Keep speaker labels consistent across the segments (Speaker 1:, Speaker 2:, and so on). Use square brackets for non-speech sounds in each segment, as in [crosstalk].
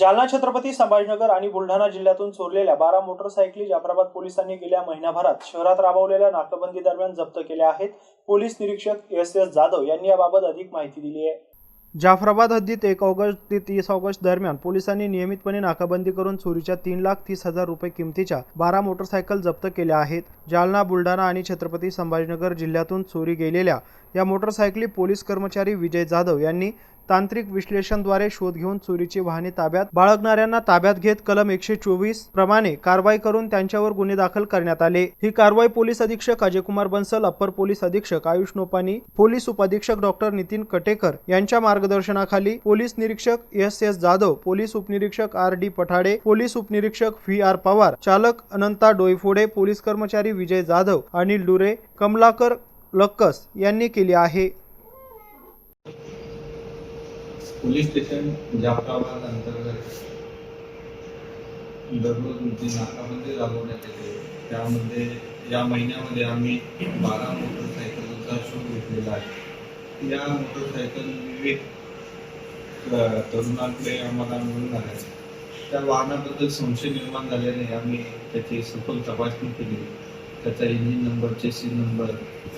Speaker 1: Jalna Chhatrapati Sambhajinagar आणि बुलढाणा जिल्ह्यातून चोरलेल्या बारा मोटरसायकली जाफराबाद पोलिसांनी गेल्या महिन्याभरात शहरात राबवलेल्या नाकाबंदी दरम्यान जप्त केल्या आहेत. पोलीस निरीक्षक एस एस जाधव यांनी याबाबत अधिक माहिती दिली आहे. जाफराबाद हद्दीत एक ऑगस्ट ते तीस ऑगस्ट दरम्यान पोलिसांनी नियमितपणे नाकाबंदी करून चोरीच्या तीन लाख तीस हजार रुपये किमतीच्या बारा मोटरसायकल जप्त केल्या आहेत. जालना बुलढाणा आणि छत्रपती संभाजीनगर जिल्ह्यातून चोरी गेलेल्या या मोटरसायकली पोलीस कर्मचारी विजय जाधव यांनी तांत्रिक विश्लेषणद्वारे शोध घेऊन चोरीची वाहने ताब्यात बाळगणाऱ्यांना ताब्यात घेत कलम एकशे चोवीस प्रमाणे कारवाई करून त्यांच्यावर गुन्हे दाखल करण्यात आले. ही कारवाई पोलीस अधीक्षक अजयकुमार बन्सल अप्पर पोलीस अधीक्षक आयुष नोपानी पोलीस उपअधीक्षक डॉक्टर नितीन कटेकर यांच्या मार्गदर्शनाखाली पोलीस निरीक्षक एस एस जाधव पोलीस उपनिरीक्षक आर डी पठाडे पोलीस उपनिरीक्षक व्ही आर पवार चालक अनंता डोईफोडे पोलीस कर्मचारी विजय जाधव अनिल डुरे कमलाकर लक्कस यांनी केली आहे.
Speaker 2: पोलीस स्टेशन जाफराबाद अंतर्गत दररोज जी नाकाबंदी राबवण्यात येते. त्यामध्ये या महिन्यामध्ये आम्ही बारा मोटरसायकलचा शोध घेतलेला आहे. या मोटरसायकल विविध तरुणांकडे आम्हाला मिळून आल्या त्या वाहनाबद्दल संशय निर्माण झाल्याने आम्ही त्याची सखोल तपासणी केली. त्याचा इंजिन नंबर चेसी नंबर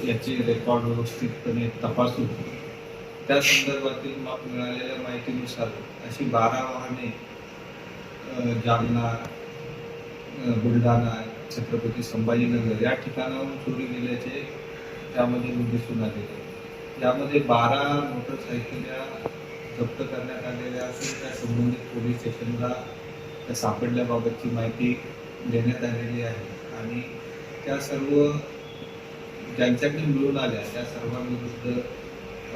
Speaker 2: याचे रेकॉर्ड व्यवस्थितपणे तपासून त्या संदर्भातील मिळालेल्या माहितीनुसार अशी बारा वाहने जालना बुलढाणा छत्रपती संभाजीनगर या ठिकाणाहून चोरी गेल्याचे त्यामध्ये दिसून आलेले यामध्ये बारा मोटरसायकल्या जप्त करण्यात आलेल्या असून त्या संबंधित पोलीस स्टेशनला त्या सापडल्याबाबतची माहिती देण्यात आलेली आहे. आणि त्या सर्व ज्यांच्याकडे मिळून आल्या त्या सर्वांविरुद्ध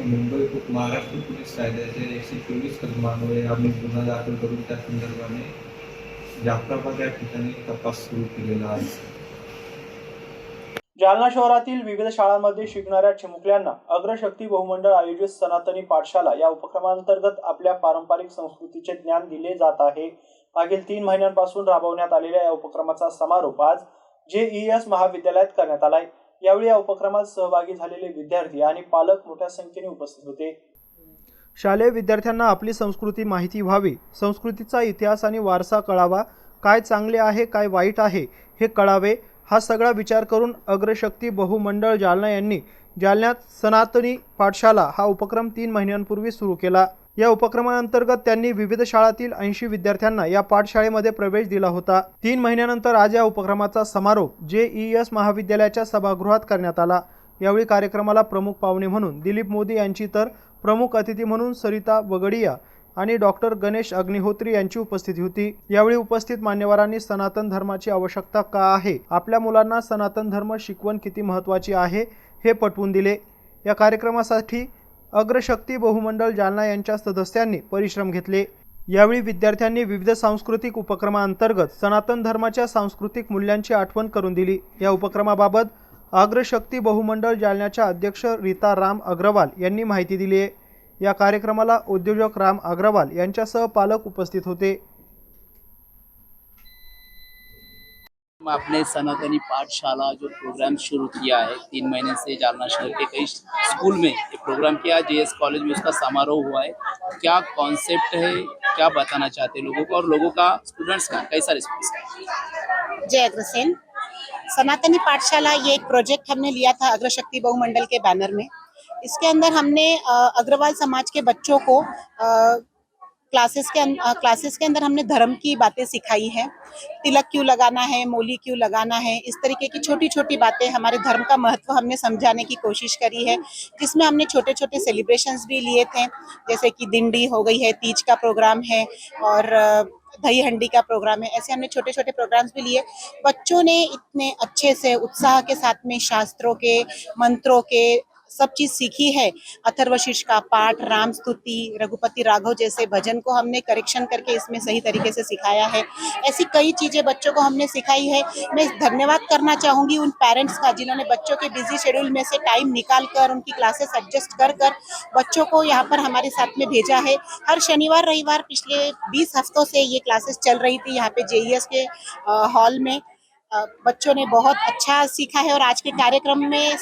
Speaker 2: मुंबई पो- महाराष्ट्र पोलीस कायद्याचे एकशे चोवीस कलमांमुळे आम्ही गुन्हा दाखल करून त्या संदर्भाने जाफराबाद या ठिकाणी तपास सुरू केलेला आहे.
Speaker 1: जालना शहरातील विविध शाळांमध्ये शिकणाऱ्या चिमुकल्यांना अग्रशक्ती बहुमंडळ आयोजित सनातनी पाठशाला या उपक्रमांतर्गत आपल्या पारंपरिक संस्कृतीचे ज्ञान दिले जात आहे. मागील तीन महिन्यांपासून राबवण्यात आलेल्या या उपक्रमाचा समारोप आज जेईएस महाविद्यालयात करण्यात आलाय यावेळी या उपक्रमात सहभागी झालेले विद्यार्थी आणि पालक मोठ्या संख्येने उपस्थित होते. शालेय विद्यार्थ्यांना आपली संस्कृती माहिती व्हावी संस्कृतीचा इतिहास आणि वारसा कळावा काय चांगले आहे काय वाईट आहे हे कळावे हा सगळा विचार करून अग्रशक्ती बहुमंडळ जालना यांनी जालन्यात सनातनी पाठशाला हा उपक्रम तीन महिन्यांपूर्वी सुरू केला. या उपक्रमांतर्गत त्यांनी विविध शाळातील ऐंशी विद्यार्थ्यांना या पाठशाळेमध्ये प्रवेश दिला होता. तीन महिन्यानंतर आज या उपक्रमाचा समारोप जेईएस महाविद्यालयाच्या सभागृहात करण्यात आला. यावेळी कार्यक्रमाला प्रमुख पाहुणे म्हणून दिलीप मोदी यांची तर प्रमुख अतिथी म्हणून सरिता वगडिया आणि डॉक्टर गणेश अग्निहोत्री यांची उपस्थिती होती. यावेळी उपस्थित मान्यवरांनी सनातन धर्माची आवश्यकता का आहे? आपल्या मुलांना सनातन धर्म शिकवण किती महत्त्वाची आहे? हे पटवून दिले. या कार्यक्रमासाठी अग्रशक्ती बहुमंडळ जालना यांच्या सदस्यांनी परिश्रम घेतले. यावेळी विद्यार्थ्यांनी विविध सांस्कृतिक उपक्रमाअंतर्गत सनातन धर्माच्या सांस्कृतिक मूल्यांची आठवण करून दिली. या उपक्रमाबाबत अग्रशक्ती बहुमंडळ जालन्याच्या अध्यक्ष रीता राम अग्रवाल यांनी माहिती दिली आहे. या कार्यक्रमाला उद्योजक राम अग्रवाल यांच्यासह पालक उपस्थित होते.
Speaker 3: हम अपने सनातनी पाठशाला जो प्रोग्राम शुरू किया है, तीन महीने से जालना शहर के कई स्कूल में ये प्रोग्राम किया जेएस कॉलेज में उसका समारोह हुआ है। क्या कॉन्सेप्ट है? क्या बताना चाहते हैं लोगों को? और लोगों का स्टूडेंट्स का, कैसा रिस्पॉन्स है?
Speaker 4: जय अग्रसेन। सनातनी पाठशाला ये एक प्रोजेक्ट हमने लिया था अग्रशक्ति बहुमंडल के बैनर में। इसके अंदर हमने अग्रवाल समाज के बच्चों को क्लासेस के अं- क्लासेस के अंदर हमने धर्म की बातें सिखाई है। तिलक क्यों लगाना है, मोली क्यों लगाना है, इस तरीके की छोटी छोटी बातें हमारे धर्म का महत्व हमने समझाने की कोशिश करी है, जिसमें हमने छोटे छोटे सेलिब्रेशंस भी लिए थे, जैसे कि दिंडी हो गई है, तीज का प्रोग्राम है और दही हंडी का प्रोग्राम है, ऐसे हमने छोटे छोटे प्रोग्राम्स भी लिए। बच्चों ने इतने अच्छे से उत्साह के साथ में शास्त्रों के, मंत्रों के सब चीज़ सीखी है। अथर्वशीष का पाठ, राम स्तुति, रघुपति राघव जैसे भजन को हमने करेक्शन करके इसमें सही तरीके से सिखाया है। ऐसी कई चीज़ें बच्चों को हमने सिखाई है। मैं धन्यवाद करना चाहूँगी उन पेरेंट्स का जिन्होंने बच्चों के बिज़ी शेड्यूल में से टाइम निकाल कर उनकी क्लासेस एडजस्ट कर कर बच्चों को यहाँ पर हमारे साथ में भेजा है। हर शनिवार, रविवार पिछले 20 हफ्तों से ये क्लासेस चल रही थी यहाँ पे जेईएस के हॉल में। बच्चों ने बहुत अच्छा सीखा है और आज के कार्यक्रम में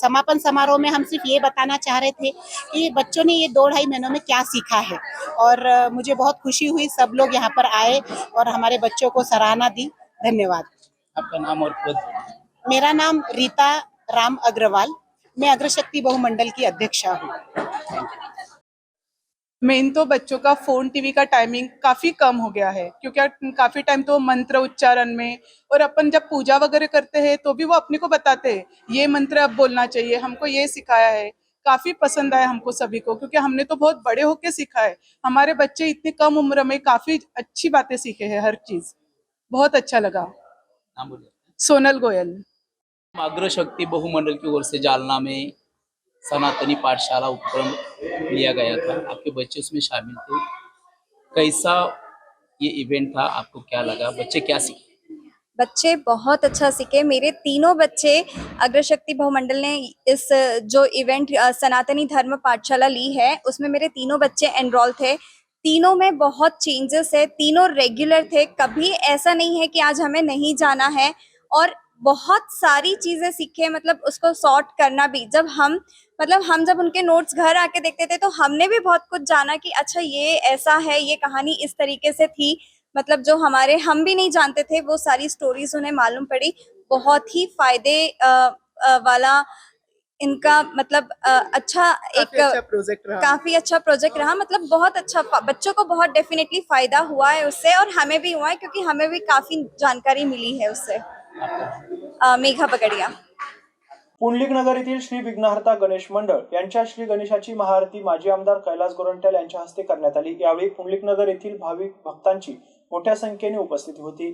Speaker 4: समापन समारोह में हम सिर्फ़ ये बताना चाह रहे थे कि बच्चों ने ये दो ढाई महीनों में क्या सीखा है। और मुझे बहुत खुशी हुई सब लोग यहाँ पर आए और हमारे बच्चों को सराहना दी। धन्यवाद।
Speaker 3: आपका नाम और पद
Speaker 4: मेरा नाम रीता राम अग्रवाल। मैं अग्रशक्ति बहुमंडल की अध्यक्षा हूँ।
Speaker 5: मेन तो बच्चों का फ़ोन टीवी का टाइमिंग काफ़ी कम हो गया है क्योंकि काफ़ी टाइम तो मंत्र उच्चारण में और अपन जब पूजा वगैरह करते हैं तो भी वो अपने को बताते हैं ये मंत्र अब बोलना चाहिए हमको ये सिखाया है। काफ़ी पसंद आया हमको सभी को क्योंकि हमने तो बहुत बड़े होके सीखा है। हमारे बच्चे इतनी कम उम्र में काफ़ी अच्छी बातें सीखे हैं हर चीज़। बहुत अच्छा लगा।
Speaker 3: बोलिए।
Speaker 5: सोनल गोयल।
Speaker 3: अग्रशक्ति बहुमंडल की ओर से जालना में सनातनी पाठशाला उपक्रम लिया गया था। आपके बच्चे उसमें शामिल थे। कैसा ये इवेंट था? आपको क्या लगा? बच्चे क्या सीखे?
Speaker 6: बच्चे बहुत अच्छा सीखे। मेरे तीनों बच्चे अग्रशक्ति बहुमंडल ने इस, जो इवेंट सनातनी धर्म पाठशाला ली है, उसमें मेरे तीनों बच्चे एनरोल थे। तीनों में बहुत चेंजेस है। तीनों रेगुलर थे। कभी ऐसा नहीं है कि आज हमें नहीं जाना है। और बहुत सारी चीज़ें सीखे मतलब उसको सॉर्ट करना भी। जब हम मतलब हम जब उनके नोट्स घर आके देखते थे तो हमने भी बहुत कुछ जाना कि अच्छा ये ऐसा है ये कहानी इस तरीके से थी। मतलब जो हमारे हम भी नहीं जानते थे वो सारी स्टोरीज उन्हें मालूम पड़ी। बहुत ही फ़ायदे अ, अ, वाला इनका मतलब अ, अच्छा एक
Speaker 5: अच्छा प्रोजेक्ट रहा।
Speaker 6: काफ़ी अच्छा प्रोजेक्ट रहा। मतलब बहुत अच्छा बच्चों को बहुत डेफिनेटली फ़ायदा हुआ है उससे और हमें भी हुआ है क्योंकि हमें भी काफ़ी जानकारी मिली है उससे। मेघा पकड़िया
Speaker 1: पुंडलिक नगर येथील श्री विघ्नहर्ता गणेश मंडळ यांच्या श्री गणेशाची महाआरती माजी आमदार कैलास गोरंट्याल यांच्या हस्ते करण्यात आली. यावेळी पुंडलिक नगर येथील भाविक भक्तांची मोठ्या संख्येने उपस्थिती होती.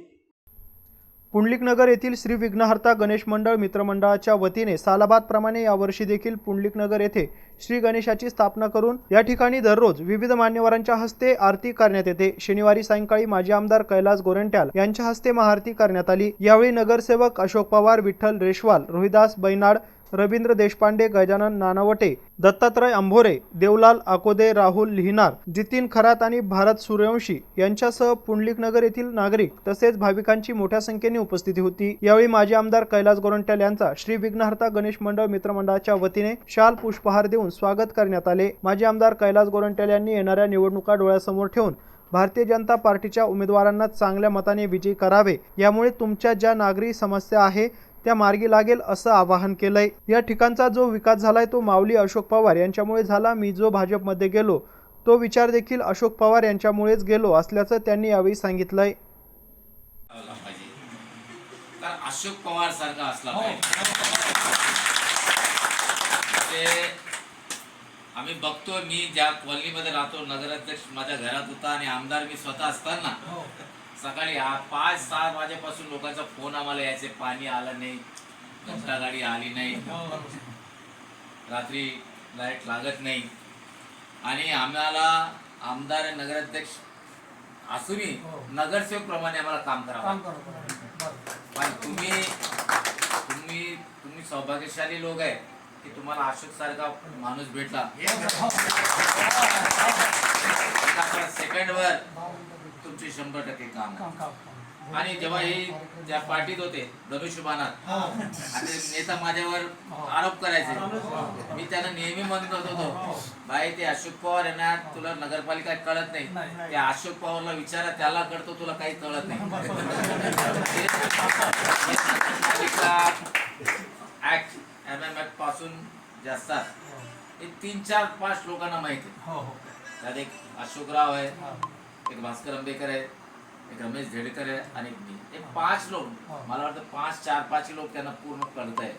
Speaker 1: पुंडलिकनगर येथील श्री विघ्नहर्ता गणेश मंडळ मित्रमंडळाच्या वतीने सालाबादप्रमाणे यावर्षी देखील पुंडलिकनगर येथे श्री गणेशाची स्थापना करून या ठिकाणी दररोज विविध मान्यवरांच्या हस्ते आरती करण्यात येते. शनिवारी सायंकाळी माजी आमदार कैलास गोरंट्याल यांच्या हस्ते महाआरती करण्यात आली. यावेळी नगरसेवक अशोक पवार विठ्ठल रेशवाल रोहिदास बैनाड रवींद्र देशपांडे गजानन नानावटे दत्तात्रय अंभोरे देवलाल आकोदे राहुल लिहिनार जितीन खरात आणि भारत सूर्यवंशी यांच्यासह पुंडलिक नगर येथील नागरिक तसेच भाविकांची मोठ्या संख्येने उपस्थिती होती. यावेळी माजी आमदार कैलास गोरंट्याल यांचा श्री विघ्नहर्ता गणेश मंडळ मित्रमंडळाच्या वतीने शाल पुष्पहार देऊन स्वागत करण्यात आले. माजी आमदार कैलास गोरंट्याल यांनी येणाऱ्या निवडणुका डोळ्यासमोर ठेवून भारतीय जनता पार्टीच्या उमेदवारांना चांगल्या मताने विजयी करावे. यामुळे तुमच्या ज्या नागरी समस्या आहे त्या मार्गी लागेल असं आवाहन केलंय. या ठिकाणचा जो विकास झालाय तो माऊली अशोक पवार यांच्यामुळे झाला. मी जो भाजपमध्ये गेलो तो विचार देखील अशोक पवार यांच्यामुळेच गेलो असल्याचं त्यांनी यावेळी सांगितलंय.
Speaker 7: पाहिजे अशोक पवार सारखा असला पाहिजे. ते आम्ही बघतो मी ज्या कॉलनीमध्ये राहतो नगराध्यक्ष माझ्या घरात होता आणि आमदार मी स्वतः असताना. सकाळी आ- पाच सहा वाजेपासून लोकांचा फोन आम्हाला यायचे पाणी आलं नाही घंटा गाडी आली नाही. रात्री लाइट लागत नाही. आणि आम्हाला आमदार नगराध्यक्ष असूनही नगरसेवक प्रमाणे आम्हाला काम करावं पण तुम्ही तुम्ही तुम्ही सौभाग्यशाली लोक आहे की तुम्हाला अशोक सारखा माणूस भेटला. सेकंड वर तुमचे शंभर टक्के काम आहे. आणि जेव्हा हे त्या पार्टीत होते धनुष्यबाणात आणि नेता माझ्यावर आरोप करायचे. मी त्यांना नेहमी म्हणत होतो भाई ते अशोक पवार आहे ना तुला नगरपालिका कळत नाही. त्या अशोक पवारला विचारा त्याला कळतो तुला काही कळत नाही. ऍक्ट एम एम ऍक्टपासून जे असतात हे. तीन चार पाच लोकांना माहिती आहे. त्यात एक अशोकराव आहे एक भास्कर आंबेकर आहे एक रमेश झेडकर आहे आणि एक मी. हे पाच लोक मला वाटतं पाच चार पाच लोक त्यांना पूर्ण कळत आहे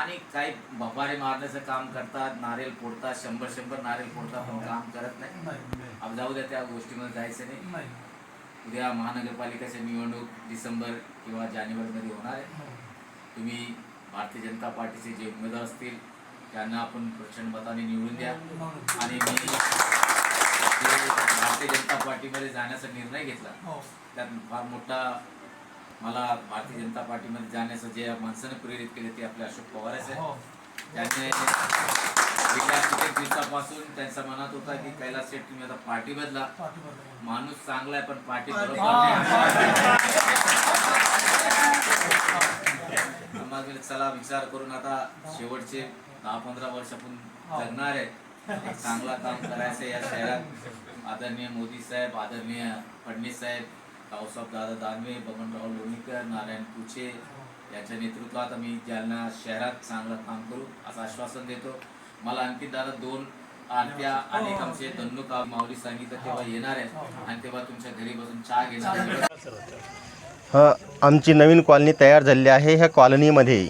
Speaker 7: आणि काही भपारे मारण्याचं काम करतात नारेल फोडतात शंभर शंभर नारेल फोडतात पण काम करत नाही. अब जाऊ द्या त्या गोष्टीमध्ये जायचं नाही. उद्या महानगरपालिकेची निवडणूक डिसेंबर किंवा जानेवारीमध्ये होणार आहे. तुम्ही भारतीय जनता पार्टीचे जे उमेदवार असतील त्यांना आपण प्रचंड मताने निवडून द्या. आणि मी भारतीय जनता पार्टीमध्ये जाण्याचा निर्णय घेतला. त्यात फार मोठा मला भारतीय जनता पार्टीमध्ये जाण्याचं जे माणसाने प्रेरित केले ते आपले अशोक पवारच आहे त्यांनी गेल्या कित्येक दिवसापासून त्यांच्या मनात होता की कैलास शेट्टी तुम्ही आता पार्टी बदला. माणूस चांगला आहे पण पार्टी बरोबर नाही. मग मी चला विचार करून आता शेवटचे दहा पंधरा वर्ष आपण जगणार आहे. [laughs] चांगला काम करायचं या शहरात. आदरणीय मोदी साहेब आदरणीय फडणवीस साहेब रावसाहेब दादा दानवे बबनराव लोणीकर नारायण कुचे यांच्या नेतृत्वात आम्ही जालना शहरात चांगलं काम करू असं आश्वासन देतो. मला आणखी दादा दोन आरत्या अनेक आमचे दन्नुका माऊली सांगितलं तेव्हा येणार आहे आणि तेव्हा तुमच्या घरी बसून चहा घेणार
Speaker 8: आमची नवीन कॉलनी तयार झालेली आहे ह्या कॉलनीमध्ये.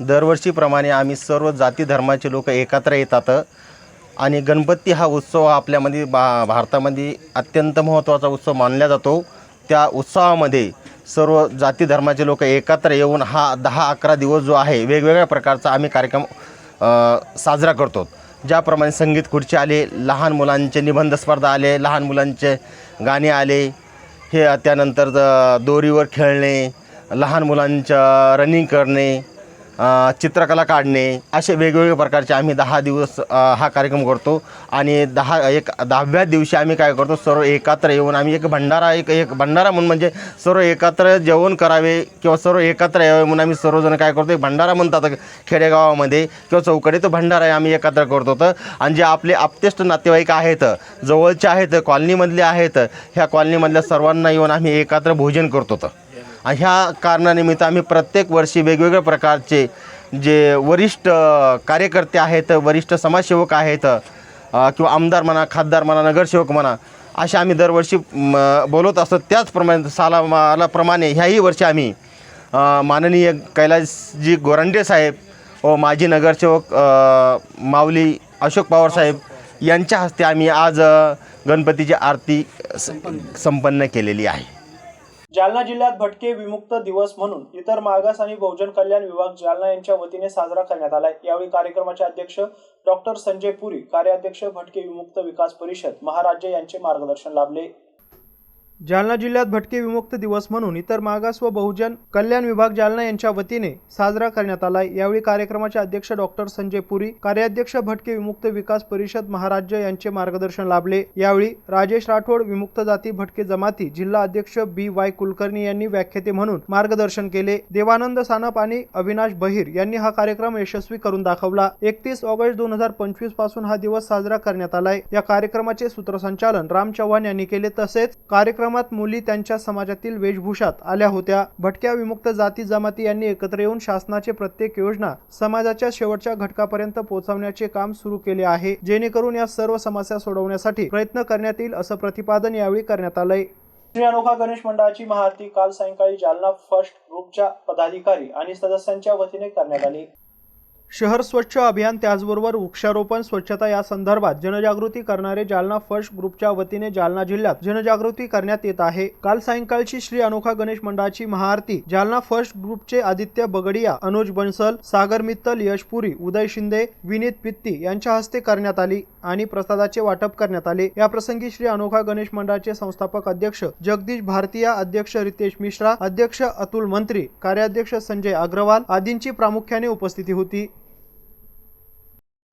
Speaker 8: दरवर्षीप्रमाणे आम्ही सर्व जाती धर्माचे लोक एकत्र येतात. आणि गणपती हा उत्सव आपल्यामध्ये बा भारतामध्ये अत्यंत महत्त्वाचा उत्सव मानला जातो. त्या उत्सवामध्ये सर्व जाती धर्माचे लोक एकत्र येऊन हा दहा अकरा दिवस जो आहे वेगवेगळ्या प्रकारचा आम्ही कार्यक्रम साजरा करतो. ज्याप्रमाणे संगीत खुर्ची आले लहान मुलांचे निबंध स्पर्धा आले लहान मुलांचे गाणे आले हे त्यानंतर दोरीवर खेळणे लहान मुलांचं रनिंग करणे चित्रकला काढणे असे वेगवेगळ्या प्रकारचे आम्ही दहा दिवस हा कार्यक्रम करतो. आणि दहा एक दहाव्या दिवशी आम्ही काय करतो सर्व एकत्र येऊन आम्ही एक भंडारा एक एक भंडारा म्हणून म्हणजे सर्व एकत्र जेवण करावे किंवा सर्व एकत्र यावे म्हणून आम्ही सर्वजण काय करतो एक भंडारा म्हणतात खेडेगावामध्ये किंवा चौकडे तो भंडारा आम्ही एकत्र करतो. तर आणि जे आपले आपतेष्ट नातेवाईक आहेत जवळचे आहेत कॉलनीमधले आहेत ह्या कॉलनीमधल्या सर्वांना येऊन आम्ही एकत्र भोजन करतो. तर ह्या कारणानिमित्त आम्ही प्रत्येक वर्षी वेगवेगळ्या प्रकारचे जे वरिष्ठ कार्यकर्ते आहेत वरिष्ठ समाजसेवक आहेत किंवा आमदार म्हणा खासदार म्हणा नगरसेवक म्हणा असे आम्ही दरवर्षी म, बोलवत असतो. त्याचप्रमाणे सालामालाप्रमाणे ह्याही वर्षी आम्ही माननीय कैलासजी गोरंडे साहेब व माजी नगरसेवक माऊली अशोक पवार साहेब यांच्या हस्ते आम्ही आज गणपतीची आरती स- संपन्न केलेली आहे.
Speaker 1: जालना जिल्ह्यात भटके विमुक्त दिवस म्हणून इतर मागास आणि बहुजन कल्याण विभाग जालना यांच्या वतीने साजरा करण्यात आलाय. यावेळी कार्यक्रमाचे अध्यक्ष डॉक्टर संजय पुरी कार्याध्यक्ष भटके विमुक्त विकास परिषद महाराज्य यांचे मार्गदर्शन लाभले. जालना जिल्ह्यात भटके विमुक्त दिवस म्हणून इतर मागास व बहुजन कल्याण विभाग जालना यांच्या वतीने साजरा करण्यात आला यावेळी कार्यक्रमाचे अध्यक्ष डॉक्टर संजय पुरी कार्याध्यक्ष भटके विमुक्त विकास परिषद महाराज्य यांचे मार्गदर्शन लाभले. यावेळी राजेश राठोड विमुक्त जाती भटके जमाती जिल्हा अध्यक्ष बी वाय कुलकर्णी यांनी व्याख्याते म्हणून मार्गदर्शन केले. देवानंद सानप आणि अविनाश बहिर यांनी हा कार्यक्रम यशस्वी करून दाखवला. एकतीस ऑगस्ट दोन हजार पंचवीसपासून हा दिवस साजरा करण्यात आलाय. या कार्यक्रमाचे सूत्रसंचालन राम चव्हाण यांनी केले. तसेच कार्यक्रम कार्यक्रमात मुली त्यांच्या समाजातील वेशभूषात आल्या होत्या. भटक्या विमुक्त जाती जमाती यांनी एकत्र येऊन शासनाचे प्रत्येक योजना समाजाच्या शेवटच्या घटकापर्यंत पोहोचवण्याचे काम सुरू केले आहे. जेणेकरून या सर्व समस्या सोडवण्यासाठी प्रयत्न करण्यात येईल असं प्रतिपादन यावेळी करण्यात आलंय. श्री अनोखा गणेश मंडळाची महाआरती काल सायंकाळी जालना फर्स्ट ग्रुपच्या पदाधिकारी आणि सदस्यांच्या वतीने करण्यात आली. शहर स्वच्छ अभियान त्याचबरोबर वृक्षारोपण स्वच्छता या संदर्भात जनजागृती करणारे जालना फर्स्ट ग्रुपच्या वतीने जालना जिल्ह्यात जनजागृती करण्यात येत आहे. काल सायंकाळची श्री अनोखा गणेश मंडळाची महाआरती जालना फर्स्ट ग्रुपचे आदित्य बगडिया अनुज बन्सल सागर मित्तल यश पुरी उदय शिंदे विनीत पित्ती यांच्या हस्ते करण्यात आली आणि प्रसादाचे वाटप करण्यात आले. या प्रसंगी श्री अनोखा गणेश मंडळाचे संस्थापक अध्यक्ष जगदीश भारतीया अध्यक्ष रितेश मिश्रा अध्यक्ष अतुल मंत्री कार्याध्यक्ष संजय अग्रवाल आदींची प्रामुख्याने उपस्थिती होती.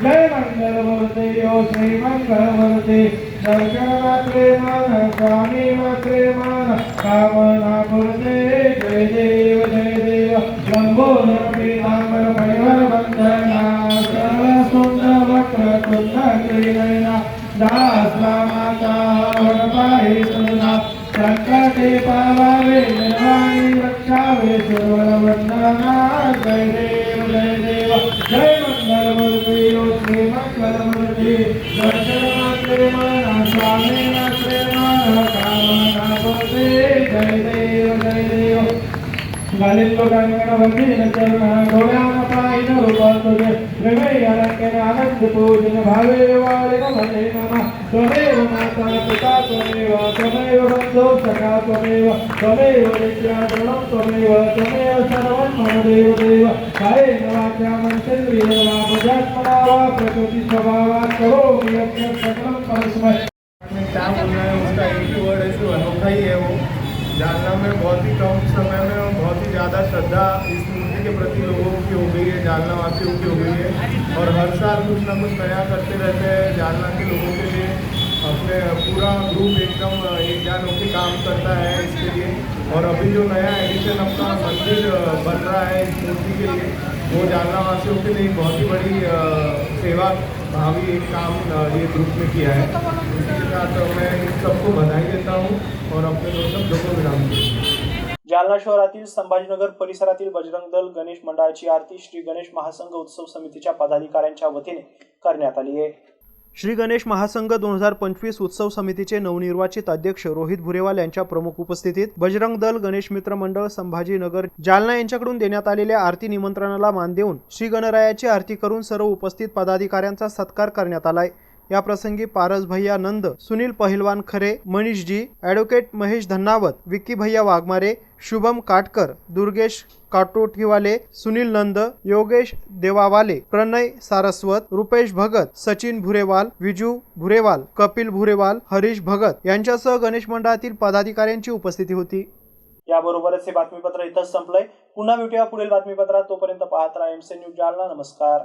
Speaker 9: जय मंगल मूर्ते यो श्री मंगल मूर्ते दर्शन मात्रे मन स्वामी मात्रे मन कामना मूर्ते जय देव जय देव लंबोदर पीतांबर परिवर वंदना सर्व सुंदर वक्र तुंड क्रीडना दास माता वडपाही सुना संकटे पावावे निर्वाणी रक्षावे सुरवर वंदना जय देव जय देव. जय मंगलमूर्ति ओ श्री मंगलमूर्ति दर्शन स्वामी गालिल्लोकांगण वंदीन चरण डोळ्यान पाहिन रूपा तुझे हृदय अलंकन आनंद पूजन भावे वाळिन भले नम त्वमेव माता पिता त्वमेव त्वमेव बन्धो सखा त्वमेव त्वमेव विद्या गुणं त्वमेव त्वमेव सर्वं मम देव देव कायेन वाचा मनसेन्द्रिय वा बुद्ध्यात्मना वा प्रकृति स्वभावात् करोमि यज्ञं सकलं परस्मै में क्या बोलना है उसका एक ही वर्ड है जो अनोखा ही है वो जालना में बहुत ही कम समय में और बहुत ही ज़्यादा श्रद्धा इस मूर्ति के प्रति लोगों की हो गई है, जालना वासियों की हो गई है। और हर साल कुछ ना कुछ नया करते रहते हैं जानना के लोगों के लिए। अपने पूरा ग्रुप एकदम एक जान होकर काम करता है इसके लिए। और अभी जो नया एडिशन अपना मंदिर बन रहा है इस मूर्ति के लिए वो जानना वासियों के लिए बहुत ही बड़ी सेवा भावी एक काम ये ग्रुप में किया है। इसी साथ मैं सबको बधाई देता हूँ और अपने दो शब्दों को विराम
Speaker 1: जालना शहरातील संभाजीनगर परिसरातील बजरंग दल गणेश मंडळाची आरती श्री गणेश महासंघ उत्सव समितीच्या पदाधिकाऱ्यांच्या वतीने करण्यात आली आहे. श्री गणेश महासंघ दोन हजार पंचवीस उत्सव समितीचे नवनिर्वाचित अध्यक्ष रोहित भुरेवाल यांच्या प्रमुख उपस्थितीत बजरंग दल गणेश मित्र मंडळ संभाजीनगर जालना यांच्याकडून देण्यात आलेल्या आरती निमंत्रणाला मान देऊन श्री गणरायाची आरती करून सर्व उपस्थित पदाधिकाऱ्यांचा सत्कार करण्यात आलाय. या प्रसंगी पारस भैया नंद सुनील पहिलवान खरे मनीषजी ॲडव्होकेट महेश धन्नावत विक्की भैया वाघमारे शुभम काटकर दुर्गेश काटोठीवाले सुनील नंद योगेश देवावाले प्रणय सारस्वत रुपेश भगत सचिन भुरेवाल विजू भुरेवाल कपिल भुरेवाल हरीश भगत यांच्यासह गणेश मंडळातील पदाधिकाऱ्यांची उपस्थिती होती. याबरोबरच हे बातमीपत्र इथंच संपलंय. पुन्हा भेटूया पुढील बातमीपत्रात. तोपर्यंत पाहत राहा एमसी न्यूज जालना. नमस्कार.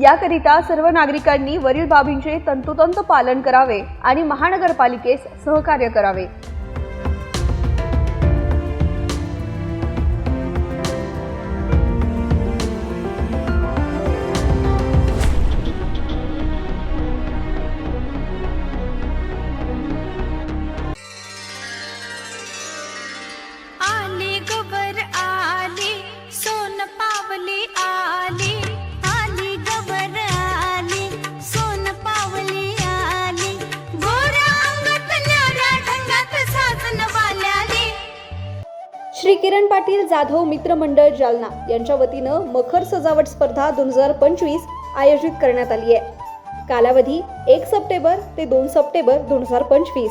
Speaker 10: याकरिता सर्व नागरिकांनी वरील बाबींचे तंतोतंत पालन करावे आणि महानगरपालिकेस सहकार्य करावे.
Speaker 11: आली गबर आली सोन पावली आली. आली
Speaker 10: किरण पाटील जाधव मित्र मंडळ जालना यांच्या वतीनं मखर सजावट स्पर्धा दोन हजार पंचवीस आयोजित करण्यात आली आहे. कालावधी एक सप्टेंबर ते दोन सप्टेंबर दोन हजार पंचवीस.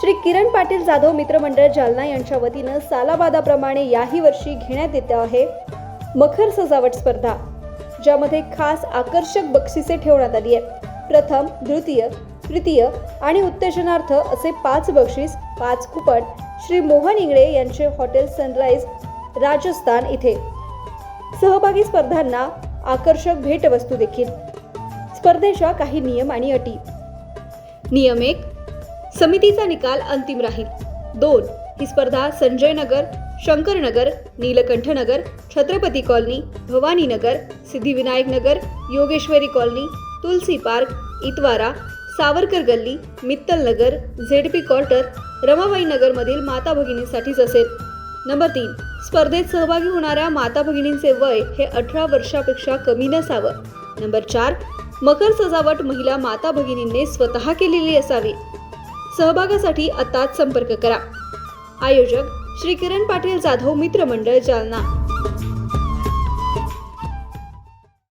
Speaker 10: श्री किरण पाटील जाधव मित्रमंडळ जालना यांच्या वतीनं सालाबादाप्रमाणे याही वर्षी घेण्यात येत आहे मखर सजावट स्पर्धा ज्यामध्ये खास आकर्षक बक्षिसे ठेवण्यात आली आहे प्रथम द्वितीय तृतीय आणि उत्तेजनार्थ असे पाच बक्षीस पाच कुपन श्री मोहन इंगळे यांचे हॉटेल सनराईज राजस्थान इथे. सहभागी स्पर्धांना आकर्षक भेटवस्तू देखील. स्पर्धेच्या काही नियम आणि अटी. नियम एक समितीचा निकाल अंतिम राहील. दोन ही स्पर्धा Sanjay Nagar Shankarnagar Neelkanthnagar Chhatrapati colony Bhavaninagar Siddhivinayak Nagar Yogeshwari colony Tulsi park Itwara Savarkar गल्ली मित्तल नगर झेडपी क्वार्टर रमाबाई नगरमधील माता भगिनींसाठीच असेल. नंबर तीन स्पर्धेत सहभागी होणाऱ्या माता भगिनींचे वय हे अठरा वर्षापेक्षा कमी नसावं. नंबर चार मकर सजावट महिला माता भगिनींनी स्वतः केलेली असावी. सहभागासाठी आताच संपर्क करा. आयोजक श्री किरण पाटील जाधव मित्रमंडळ जालना.